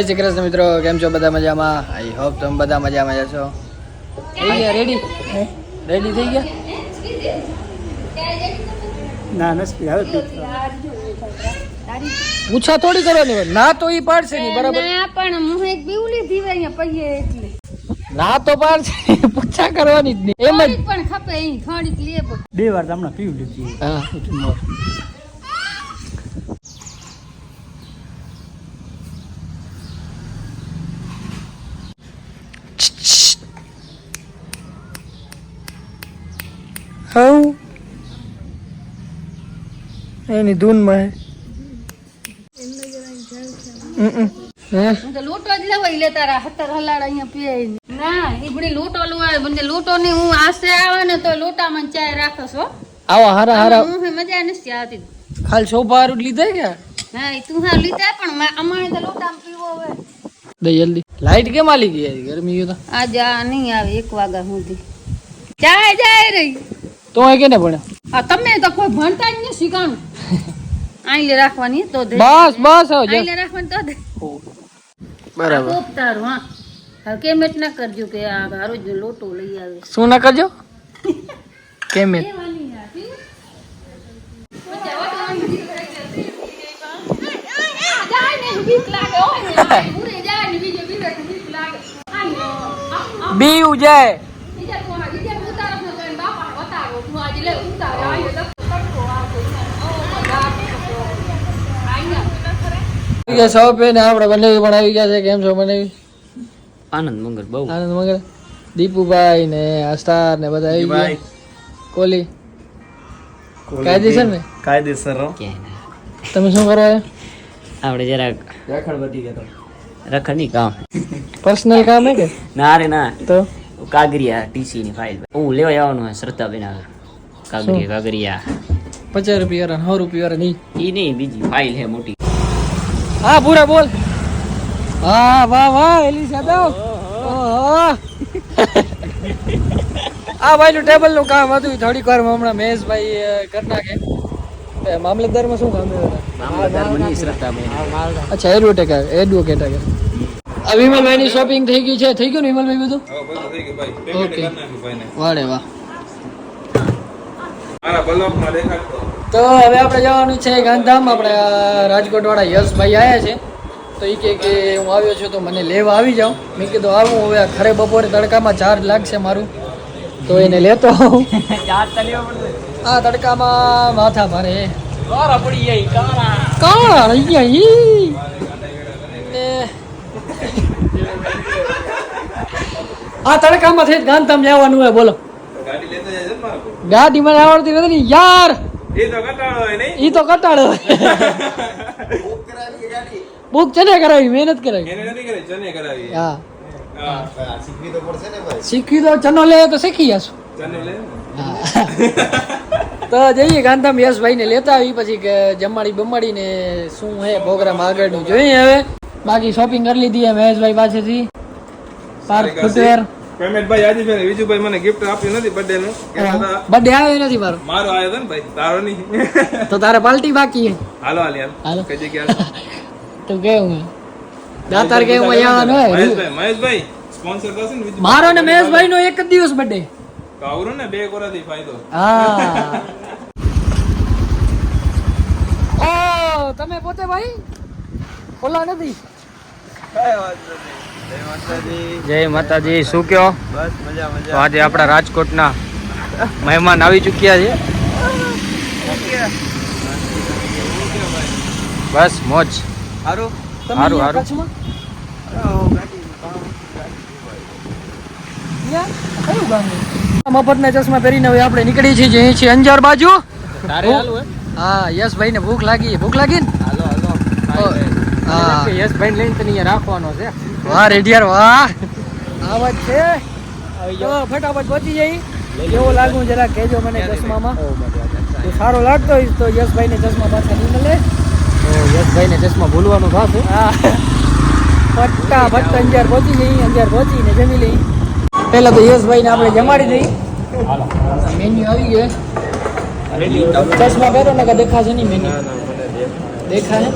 જય શ્રી કૃષ્ણ મિત્રો કેમ છો બધા મજામાં? આઈ હોપ તમે બધા મજામાં જશો થઈ ગયા? રેડી રેડી થઈ ગયા? ના પૂછા થોડી કરવાની ના તો ઈ પાડશે નહીં બરાબર? ના પણ હું એક બીવલી દીવે અહીંયા પૈયે એટલે. ના તો પાડશે પૂછા કરવાની જ નહીં. એમ જ. પણ ખપે અહીં થોડીક લે બે વાર તમને પીવ લીધી હા હવ એની ધૂનમાં હમ, હમ. હે? લોટો જ લેવાય લે તારા હતર હલાડ અહીંયા પીએ ના એ બધી લોટો લેવાય મને લોટો ની હું આસે આવે ને તો લોટામાં ચાય રાખો છો આવા હારા હારા હું હે મજા નથી આવતી. ખાલી સોફા હારું લીધા કે હા ઈ તું હા લીધા પણ અમારે તો લોટામાં પીવો હોય દે જલ્દી. લાઈટ કેમ આલી ગઈ ગરમી તો. આ નહીં આવે એક વાગ્યા સુધી. જાય જાય રહી તો એ કેને ભણ્યા આ તમે તો કોઈ ભણતા જ નહીં શીખાણું આઈલે રાખવાની તો દે. બસ બસ. આઈલે રાખવાની તો દે. બરાબર. કોપ તારું હા. હવે કેમ એટ ના કરજો કે આ હારો જ લોટો લઈ આવે. શું ના કરજો? કેમ એ? બીયું જાય આવી ગયા સૌ પે ને આપણે બંને પણ આવી ગયા છે. કેમ છો બનાવી આનંદ મંગળ બહુ. આનંદ મંગળ. દીપુભાઈ ને આસ્તાર ને બધા આવી ગયા. કોલી કાયદેસર ને? કાયદેસર રહો તમે શું કરો આપણે જરાક રખડની કામ. પર્સનલ કામ હે કે? ના રે ના. તો? કાગરિયા ટીસી ની ફાઇલ હું લેવા આવવાનું હોય શ્રદ્ધાબેન આગળ કાગરિયા કાગરિયા. પચાસ રૂપિયા સો રૂપિયા નહીં એ નહીં બીજી ફાઇલ હે મોટી. હા પૂરા બોલ. હા વાહ વાહ એલી સાદો ઓહો. આ ભાઈ નું ટેબલનું કામ હતું થોડીક વાર હમણાં મહેશભાઈ કરી નાખે. મામલતદારમાં શું કામ શ્રદ્ધાબેન અચ્છા એડવોકેટ એડવોકેટ આગળ આ વિમલભાઈ ની શોપિંગ થઈ ગઈ છે થઈ ગયું ને વિમલભાઈ બધું? ઓકે વાડે વાહ. તો હવે આપણે જવાનું છે ગાંધીધામ આપણે રાજકોટવાળા રાજકોટ વાળા યશભાઈ આવ્યા છે. તો એ કે કે હું આવ્યો છું તો મને લેવા આવી જાઉં મેં કીધું આવું હવે ખરે બપોરે તડકામાં ચાર્જ લાગશે મારું. તો એને લેતો આવું. આ તડકામાં માથા મારે કાળા. કાળા ઈ. આ તડકામાં થઈ ગાંધીધામ જવાનું હોય બોલો. ગાડી મને આવડતી નથી ને ઈ તો કટાળો બુક છે ને કરાવી મહેનત કરાવી. હા. શીખવી તો ચનો લે તો શીખી જશું. તો જઈએ ગાંધામ યશભાઈ ને લેતા આવી પછી કે જમાડી બમાડી ને શું હે પ્રોગ્રામ આગળનું. જોઈએ હવે. બાકી શોપિંગ કરી લીધી હે મહેશભાઈ પાસેથી. Park footwear. પેમેન્ટ ભાઈ આજે ફેર વિજુભાઈ મને ગિફ્ટ આપ્યું નથી બર્થડે નું. બર્થડે આવ્યો નથી મારો. મારો આવ્યો હતો ને ભાઈ તારો નહીં. તો તારે પાર્ટી બાકી હે હાલો હાલ હાલો. કઈ જગ્યા તો ગયો હું દાતાર કેવું આવવાનો હોય? મહેશભાઈ મહેશભાઈ સ્પોન્સર થશે ને મારો ને મહેશભાઈ નો એક જ દિવસ બર્થડે તો આવરું ને બે કોરાથી ફાયદો. હા. ઓ તમે પોતે ભાઈ? ખોલા નથી. જય માતાજી. શું કયો બસ મજા આજે આપણા રાજકોટના મહેમાન આવી ચૂક્યા છે. બસ મોજ. સારું સારું સારું છે? મફતના ચશ્મા પહેરીને હવે આપણે નીકળી છીએ અહીં છીએ અંજાર બાજુ. હા? હાલું ભાઈ ને ભૂખ લાગી ભૂખ લાગી ને? હાલો હાલો. કે યશભાઈ લઈને તને અહીંયા રાખવાનો છે. વાહ રેડિયાર વાહ. આ વાત છે તો ફટાફટ પહોંચી જઈ કેવો લાગુ જરા કહેજો મને ચશ્મામાં? સારો લાગતો હોય તો યશભાઈને ચશ્મા પાછા નહીં મળે તો યશભાઈને ચશ્મા ભૂલવાનું થશે હા? ફટાફટ અંજાર પહોંચી જઈ અંજાર પહોંચીને જમી લઈ પહેલા તો યશભાઈને આપણે જમાડી દઈ મેન્યુ આવી ગયો ચશ્મા પહેરો ને કે દેખાશે નહીં મેન્યુ દેખાય.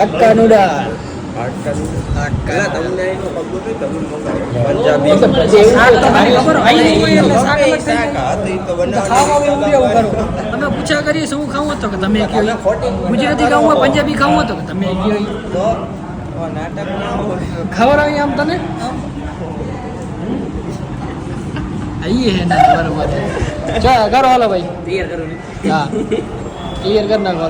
આકા નૂડલ. અમે પૂછા કરીએ શું ખાવું હતો કે તમે કયો ગુજરાતી ખાવું હોય પંજાબી ખાવું હતો કે તમે કયો આવી. આમ તને આઈએ હે ના બરોબર છે કરો હાલો ભાઈ ક્લિયર કરો હા ક્લિયર કર નાખો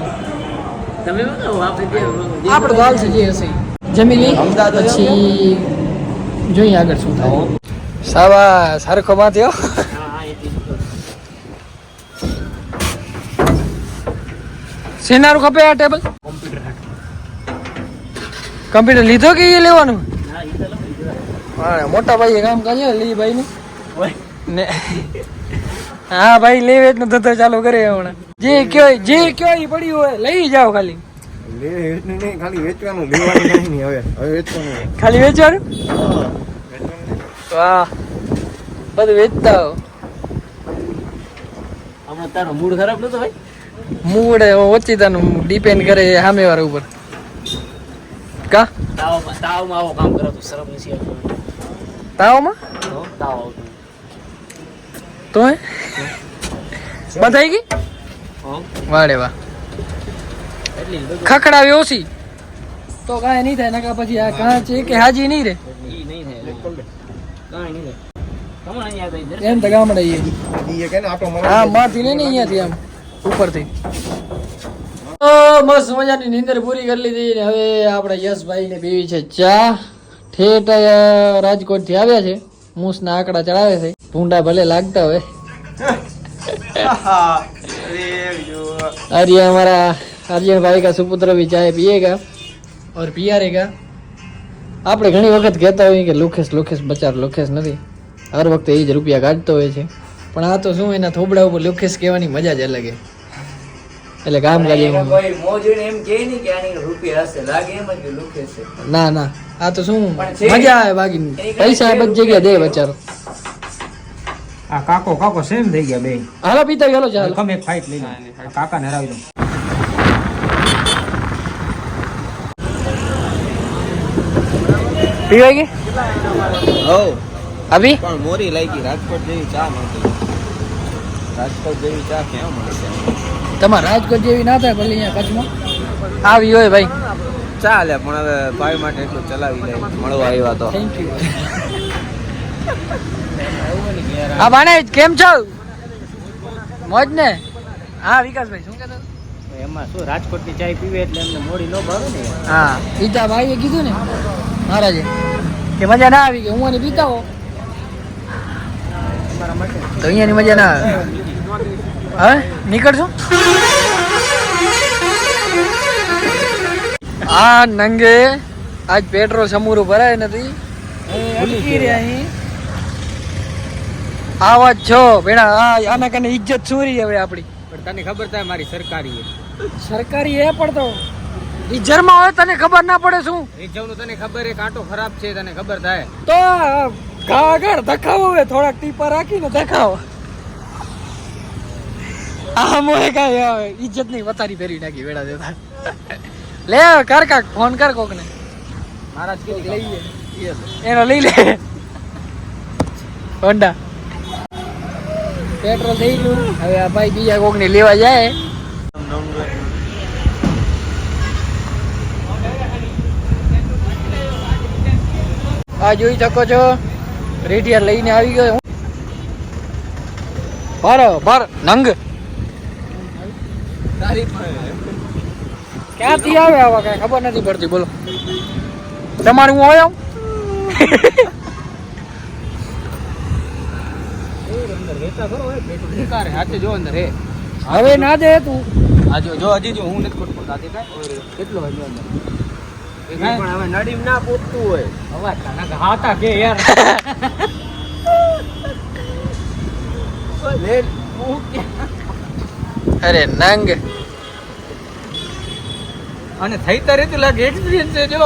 તમે બતાવો આપણે જે આપણે તો હાલશે જે હશે. જમી લઈ પછી જોઈએ આગળ શું થાય. સાવા સરખો માં થયો? સેનારું ખપે આ ટેબલ? કમ્પ્યુટર લીધો કે એ લેવાનું? મોટા મોટા ભાઈએ કામ કર્યું લી ભાઈ નું ને હા ભાઈ લેવે જ નો ધંધો ચાલુ કરે હમણાં. જે કયો જે કયો પડી પડ્યું હોય લઈ જાઓ ખાલી. ખાલી વેચવાનું લેવાનું નહીં હવે. હવે વેચવાનું. ખાલી વેચવાનું? વાહ. બધું વેચતા હો. હમણાં તારો મૂડ ખરાબ નતો ભાઈ? મૂડ ઓછી ઓચિતાનું ડિપેન્ડ કરે સામે વાળા ઉપર. કા? તાવમાં તાવમાં આવો કામ કરો તો શરમ નથી આવતો. તાવમાં? તો તાવ આવતો તો હે? બંધાઈ ગઈ? વાડે વાહ. ખખડાવી ઓછી તો કાંઈ નહીં થાય નકા પછી આ કાં છે કે હાજી નહીં રે? એમ તો ગામડે હા માથી લઈને અહીંયાથી આમ ઉપરથી. મસ્ત મજાની નીંદર પૂરી કરી લીધી ને હવે આપણે યશભાઈ ને પીવી છે ચા. ઠેઠ રાજકોટથી આવ્યા છે. મૂસ ના આંકડા ચડાવે છે. ભૂંડા ભલે લાગતા હોય. અરે અમારા आर्यन भाई का सुपुत्र भी चाय पिएगा और पियारेगा આપણે ઘણી વખત કહેતા હોઈએ કે લોકેશ લોકેશ બચાર લોકેશ નથી હર વખતે એ જ રૂપિયા કાઢતો હોય છે પણ આ તો શું એના થોબડા ઉપર લોકેશ કહેવાની મજા જ અલગ છે એટલે કામ કરીએ કોઈ મોજૂને એમ કહે નહીં કે આની રૂપિયા હશે લાગે એમ જ કે લુખે છે ના ના આ તો શું પણ છે. મજા આવે બાકી પૈસા બધી જગ્યાએ દે બચારો આ કાકો કાકો સેમ થઈ ગયા બે હાલો પીતા હાલો ચાલો કમ એક ફાઇટ લઈ લો કાકા ને હરાવી દો હો અભી? પણ મોરી લાગી રાજકોટ જેવી ચા નહોતી રાજકોટ જેવી ચા ક્યાં મળે છે? તમારે રાજકોટ જેવી ના થાય ભલે અહીંયા કચ્છમાં? આવી હોય ભાઈ. ચાલે પણ હવે ભાઈ માટે એટલું ચલાવી લે મળવા આવ્યા તો. થેન્ક યુ હા ભાણે કેમ છો? મોજ ને? હા વિકાસભાઈ શું કહેતો એમાં શું રાજકોટની ચાય પીવે એટલે એમને મોડી ન ભાવે ને? હા ઈજા ભાઈએ કીધું ને. મહારાજે કે મજા ના આવી કે હું આની પીતા હો તો અહીંયાની મજા ના આવે. હવે નીકળશું આ નંગે આજ પેટ્રોલ સમૂરું ભરાય નથી. આવા છો. ભેણા આ આના કને ઇજ્જત સુરી હવે આપણી. પણ તને ખબર થાય મારી સરકારી સરકારી એ પણ ઈ જરમાં હોય તને ખબર ના પડે શું? રિઝર્વ તને ખબર એ કાંટો ખરાબ છે તને ખબર થાય. તો આગળ ધખાવો હવે થોડાક ટીપા રાખીને ધખાવો આ મોએ કાંઈ આવે ઇજ્જતની વતારી ફેરવી નાખી વેડા દેતા. લે કર કાક ફોન કર કોક ને મારા જ લઈએ એનો લઈ લે. હોન્ડા. પેટ્રોલ થઈ ગયું. હવે આ ભાઈ બીજા કોક ને લેવા જાય. આ જોઈ શકો છો. રેડિયા લઈને આવી ગયો ભર ભર નંગ. ક્યાંથી આવે આવા કઈ? ખબર નથી પડતી બોલો. તમારું હું આવ્યો હાથે જો અંદર હે હવે ના દે તું. આ જો હજી જો હું નથી કેટલો અંદર? પણ હવે નડીમ ના પૂછતું હોય. અવાજ કાના હાતા કે યાર. અરે નંગ. અને થઈ તો રહેતું લાગે એક્સપિરિયન્સ છે જો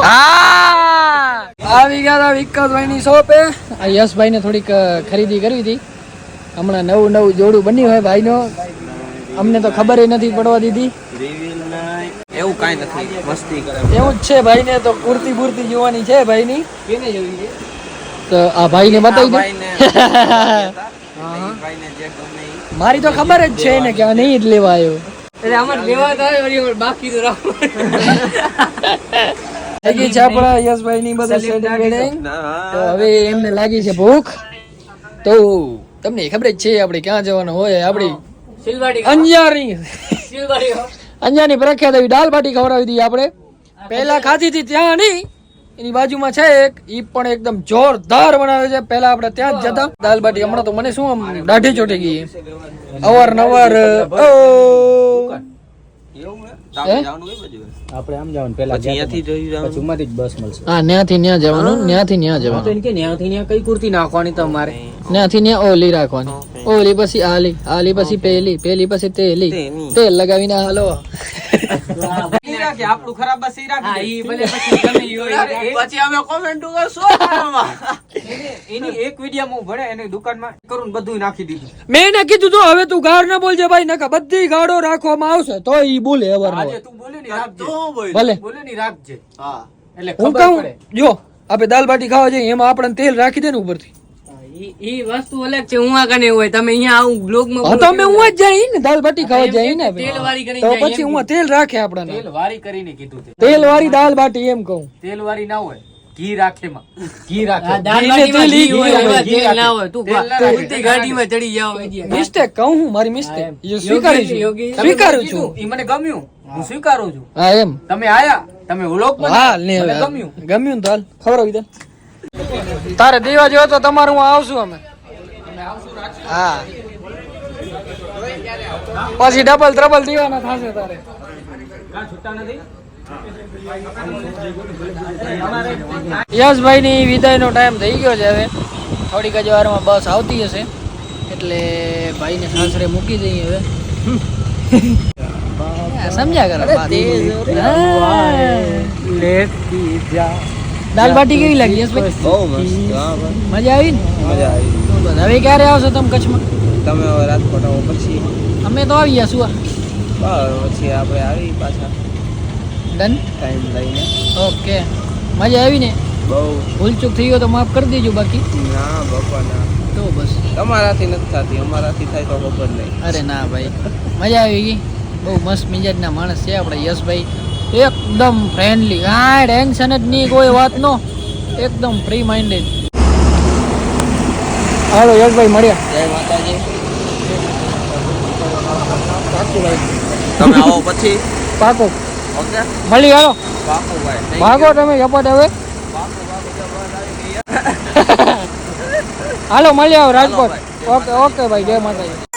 આવી ગયા વિકાસભાઈ ની શોપે. આ યશભાઈ ને થોડીક ખરીદી કરવી હતી. હમણાં નવું નવું જોડું બન્યું હોય ભાઈ નો અમને તો ખબર નથી પડવા દીધી. એવું કાંઈ નથી. મસ્તી કરે. એવું જ છે ભાઈને તો કુર્તી બુર્તી જોવાની છે ભાઈની. કેને જોવી છે? તો આ ભાઈને ને બતાવી દે. મારી તો ખબર જ છે ને કે આ નહીં જ લેવા આવ્યો. એટલે અમાર લેવા તો આવ્યો બાકી તો રાખો. થઈ છે આપણા યશભાઈ ની બધું. તો હવે એમને લાગી છે ભૂખ. તો તમને ખબર જ છે આપણે ક્યાં જવાનું હોય આપણી સિલવાડી અંજારની પ્રખ્યાત એવી દાલ બાટી ખવડાવી દઈએ આપણે. પહેલા ખાધી હતી ત્યાં નહીં એની બાજુમાં છે એક ઈ પણ એકદમ જોરદાર બનાવે છે. પહેલા આપણે ત્યાં જ જતા. દાલ બાટી હમણાં તો મને શું આમ દાઢી ચોટી ગઈ. અવારનવાર? આપણે હે? આપણે આમ જવાનું પછી અહીંયાથી જોઈ જવાનું બસ મળશે. હા કે ન્યાથી ન્યા કઈ કુર્તી નાખવાની તમારે? ત્યાંથી ત્યાં ઓલી રાખવાની. ઓલી પછી આલી આલી પછી પેલી પેલી પછી તેલી. તેલ લગાવીને હાલો આપણું ખરાબ બસ ઈ રાખી હા દે. ઈ ભલે પછી ગમે ઈ હોય. અરે, પછી અમે comment એની- એની એક વીડિયો હું ભણે એની દુકાનમાં કરું બધું નાખી દીધું. મેં એને કીધું તો હવે તું ગાળ ના બોલજે ભાઈ નકા બધી ગાળો રાખવામાં આવશે તો ઈ બોલે આજે તું બોલે ને રાખજે ભલે. બોલે ને રાખજે હા. એટલે હું કહું જો આપણે દાલ બાટી ખાવા જઈએ એમાં આપણે તેલ રાખી દે ને ઉપરથી. ઈ ઈ વસ્તુ અલગ છે હું આ હોય તમે અહીંયા આવું બ્લોગમાં હા હું જ જઈએ ને દાલ બાટી ખાવા એમ ને તેલ વાળી કરીને તો પછી હું તેલ રાખે આપણાને. તેલ વાળી કરીને કીધું તેલ વાળી દાલ બાટી એમ કહું. તેલ વાળી ના હોય ઘી રાખે માં ઘી રાખે. દાળ બાટીમાં ઘી ઘી ના હોય તું ઉલટી ગાડીમાં ચડી જાવ મિસ્ટેક કહું હું મારી મિસ્ટેક યોગી- સ્વીકારું છું. સ્વીકારું છું. ઈ મને ગમ્યું. હું સ્વીકારું છું. હા એમ. તમે આયા તમે વ્લોગ હા મને હવે. ગમ્યું. ગમ્યું ને તો હાલ દે. તારે દીવા જેવો તો તમારું હું આવશું અમે. હા. પછી ડબલ ત્રબલ દીવાના થશે તારે. યશભાઈ ની વિદાય નો ટાઈમ થઈ ગયો છે હવે. થોડીક જ વારમાં બસ આવતી હશે. એટલે ભાઈને સાસરે મૂકી દઈએ હવે. સમજ્યા કરો. દાલ બાટી કેવી લાગી? યશભાઈ બહુ મસ્ત. હા. મજા આવી ને? મજા આવી. હવે ક્યારે આવશો તમે કચ્છમાં? તમે રાજકોટ આવો પછી. અમે તો આવી ગયા શું બસ પછી આપણે આવી પાછા. ડન ટાઈમ લઈને. ઓકે મજા આવી ને? બહુ. ભૂલચૂક થઈ ગયો તો માફ કરી દેજો બાકી. ના બાપા ના. તો બસ. તમારાથી નથી થતી. અમારાથી થાય તો ખબર નહીં. અરે ના ભાઈ. મજા આવી ગઈ. બહુ મસ્ત મિજાજના માણસ છે આપણે યશભાઈ. એકદમ ફ્રેન્ડલી કાંઈ ટેન્શન જ નહીં કોઈ વાતનો. એકદમ ફ્રી માઇન્ડેડ હાલો યશભાઈ મળ્યા. જય માતાજી. તમે આવો પછી. પાકો. ઓકે? મળી હાલો. પાકો ભાઈ ભાગો તમે ઝપટ હવે. હાલો મળી આવો રાજકોટ. ઓકે ઓકે ભાઈ જય માતાજી.